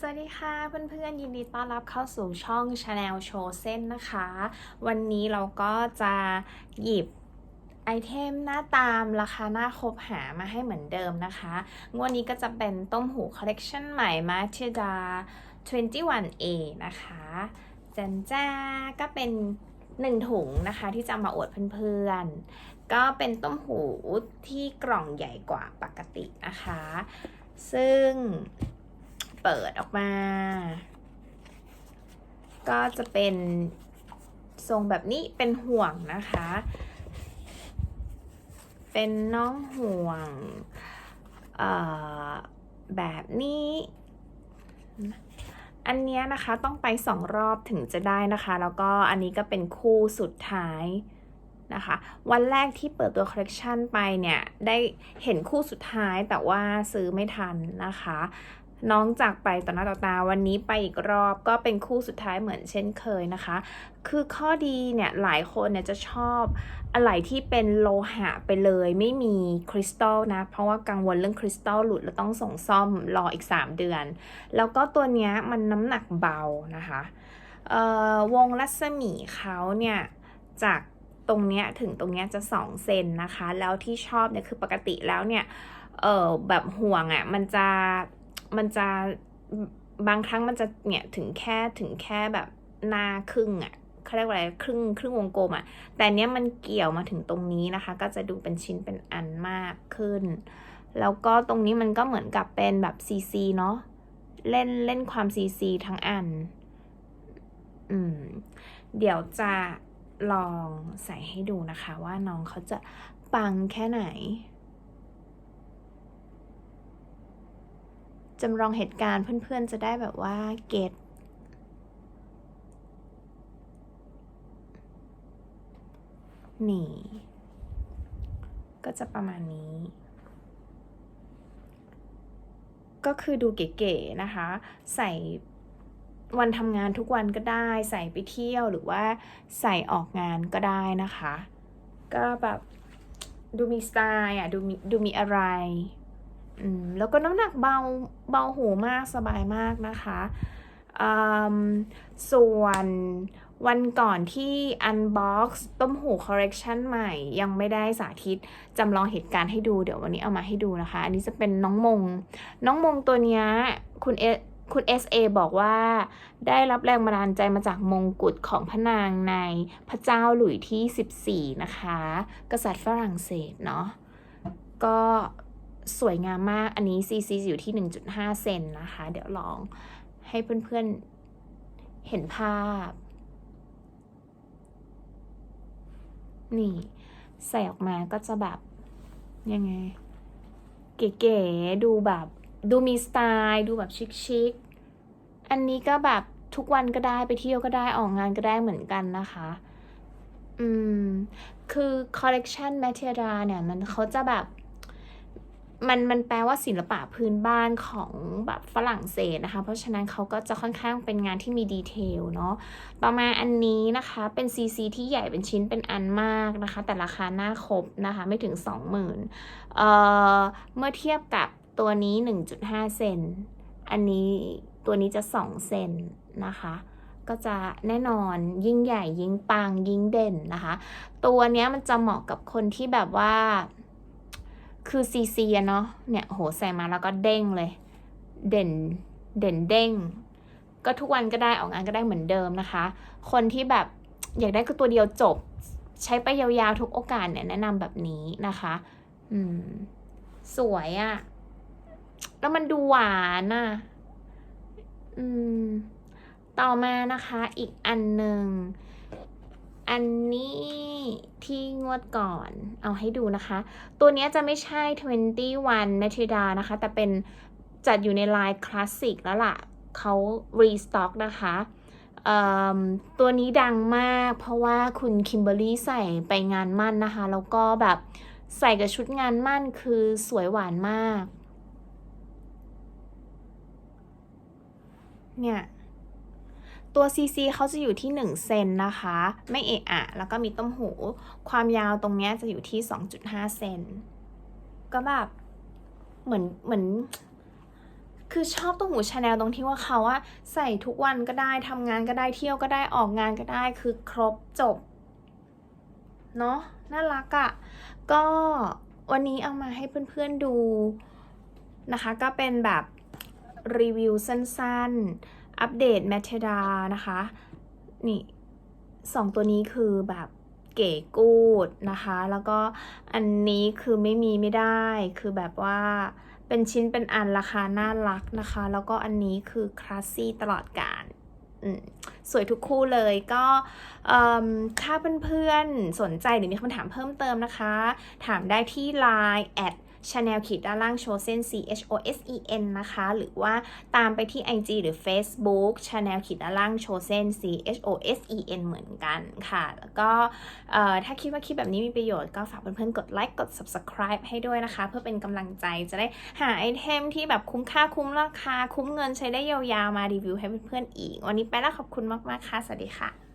สวัสดีค่ะเพื่อนๆยินดีต้อนรับเข้าสู่ช่อง Channel โชว์เส้นนะคะ วันนี้เราก็จะหยิบไอเทมหน้าตามราคาหน้าคบหามาให้เหมือนเดิมนะคะ งวดนี้ก็จะเป็นต้มหูคอลเลกชันใหม่มาเทดา 21A นะคะจันจ้าก็เป็นหนึ่งถุงนะคะที่จะมาอวดเพื่อนๆ ก็เป็นต้มหูที่กล่องใหญ่กว่าปกตินะคะ ซึ่ง เปิดออกมา ก็จะเป็นทรงแบบนี้เป็นห่วงนะคะ เป็นน้องห่วงแบบนี้ อันนี้นะคะต้องไปสองรอบถึงจะได้นะคะ แล้วก็อันนี้ก็เป็นคู่สุดท้ายนะคะ วันแรกที่เปิดตัวคอลเลกชันไปเนี่ย ได้เห็นคู่สุดท้ายแต่ว่าซื้อไม่ทันนะคะ น้องจากไปต่อหน้าต่อตาวันนี้ไปอีกรอบก็เป็นคู่สุดท้ายเหมือนเช่นเคยนะคะ คือข้อดีเนี่ยหลายคนเนี่ยจะชอบอะไรที่เป็นโลหะไปเลย ไม่มีคริสตัลนะ เพราะว่ากังวลเรื่องคริสตัลหลุดแล้วต้องส่งซ่อมรออีก 3 เดือน แล้วก็ตัวเนี้ยมันน้ำหนักเบานะคะวงรัศมีเขาเนี่ยจากตรงเนี้ยถึงตรงเนี้ยจะ 2 เซนนะคะ แล้วที่ชอบเนี่ยคือปกติแล้วเนี่ยเออแบบห่วงอะ่ะมันจะ มันจะบางครั้งมันจะเนี่ยถึงแค่ถึงแค่แบบหน้าครึ่งอะ่ะเขาเรียกว่าอะไรครึ่งครึ่งวงกลมอะ่ะ แต่เนี้ยมันเกี่ยวมาถึงตรงนี้นะคะ ก็จะดูเป็นชิ้นเป็นอันมากขึ้น แล้วก็ตรงนี้มันก็เหมือนกับเป็นแบบซีซีเนาะเล่นเล่นความซีซีทั้งอัน อืม เดี๋ยวจะลองใส่ให้ดูนะคะ ว่าน้องเขาจะปังแค่ไหน จำลองเหตุการณ์เพื่อนๆจะได้แบบว่าเก็ตนี่ ก็จะประมาณนี้ ก็คือดูเก๋ๆนะคะ ใส่วันทำงานทุกวันก็ได้ ใส่ไปเที่ยวหรือว่าใส่ออกงานก็ได้นะคะ ก็แบบดูมีสไตล์อะ ดูมีดูมีอะไร แล้วก็น้ำหนักเบาเบาหูมากสบายมากนะคะส่วนวันก่อนที่ Unbox ต้มหูคอร์เรคชันใหม่ยังไม่ได้สาธิตจำลองเหตุการณ์ให้ดูเดี๋ยววันนี้เอามาให้ดูนะคะ อันนี้จะเป็นน้องมง น้องมงตัวนี้คุณเอคุณ SA บอกว่าได้รับแรงบันดาลใจมาจากมงกุฎของพระนางในพระเจ้าหลุยที่ 14 นะคะ กษัตริย์ฝรั่งเศสเนาะก็ สวยงามมากอันนี้ CC อยู่ที่ 1.5 เซนนะคะ เดี๋ยวลองให้เพื่อนๆเห็นภาพ นี่ ใส่ออกมาก็จะแบบยังไง เก๋ๆดูแบบ ดูมีสไตล์ดูแบบชิคๆอันนี้ก็แบบทุกวันก็ได้ไปเที่ยวก็ได้ออกงานก็ได้เหมือนกันนะคะ อืม คือคอลเลกชันแมทเทียราเนี่ย มันเขาจะแบบ มันมันแปลว่าศิลปะพื้นบ้านของแบบฝรั่งเศสนะคะ เพราะฉะนั้นเขาก็จะค่อนข้างเป็นงานที่มีดีเทลเนาะต่อมาอันนี้นะคะเป็น CC ที่ใหญ่เป็นชิ้นเป็นอันมากนะคะ แต่ราคาหน้าครบนะคะไม่ถึง 20,000เอ่อเมื่อเทียบกับตัวนี้ 1.5 เซนอันนี้ตัวนี้จะ 2 เซนนะคะก็จะแน่นอนยิ่งใหญ่ยิ่งปังยิ่งเด่นนะคะ ตัวนี้มันจะเหมาะกับคนที่แบบว่า คือซีซีเนาะเนี่ยโหใส่มาแล้วก็เด้งเลย เด่นเด่นเด้ง ก็ทุกวันก็ได้ออกงานก็ได้เหมือนเดิมนะคะ คนที่แบบอยากได้ก็ตัวเดียวจบ ใช้ไปยาวๆทุกโอกาสเนี่ยแนะนำแบบนี้นะคะ อืม สวยอะ่ะ แล้วมันดูหวานอะ่ะ อืม ต่อมานะคะ อีกอันหนึ่ง อันนี้ที่งวดก่อนเอาให้ดูนะคะ ตัวนี้จะไม่ใช่ 21 n a t i d a นะคะ แต่เป็นจัดอยู่ในลายคลาสสิกแล้วล่ะเขารีสต็อกนะคะตัวนี้ดังมากเพราะว่าคุณคิมเบอรี่ใส่ไปงานมั่นนะคะ แล้วก็แบบใส่กับชุดงานมั่นคือสวยหวานมาก เนี่ย ตัว CC เขาจะอยู่ที่ 1 เซนนะคะ ไม่เอะอะ แล้วก็มีต้มหู ความยาวตรงนี้จะอยู่ที่ 2.5 เซน ก็แบบ เหมือน เหมือน คือชอบตัวหูชาแนลตรงที่ว่าเขาอะใส่ทุกวันก็ได้ทำงานก็ได้เที่ยวก็ได้ออกงานก็ได้ คือครบจบ เนาะน่ารักอะก็วันนี้เอามาให้เพื่อนๆดูนะคะ ก็เป็นแบบรีวิวสั้นๆ อัปเดตแมทเทดานะคะ นี่สองตัวนี้คือแบบเก๋กูดนะคะ แล้วก็อันนี้คือไม่มีไม่ได้ คือแบบว่าเป็นชิ้นเป็นอันราคาน่ารักนะคะ แล้วก็อันนี้คือคลาสซี่ตลอดกาลอืมสวยทุกคู่เลยก็ถ้าเพื่อนๆสนใจหรือมีคำถามเพิ่มเติมนะคะ ถามได้ที่ Line แอด Channel ขีดด้านล่างโชเซน C H O S E N นะคะ หรือว่าตามไปที่ IG หรือ Facebook Channel ขีดด้านล่างโชเซน C H O S E N เหมือนกันค่ะ แล้วก็ถ้าคิดว่าคลิปแบบนี้มีประโยชน์ก็ฝากเพื่อนๆ กดไลค์ กด Subscribe ให้ด้วยนะคะ เพื่อเป็นกำลังใจจะได้หาไอเทมที่แบบคุ้มค่าคุ้มราคา คุ้มเงินใช้ได้ยาวๆ มารีวิวให้เพื่อนๆ อีก วันนี้ไปแล้วขอบคุณมากๆ ค่ะ สวัสดีค่ะ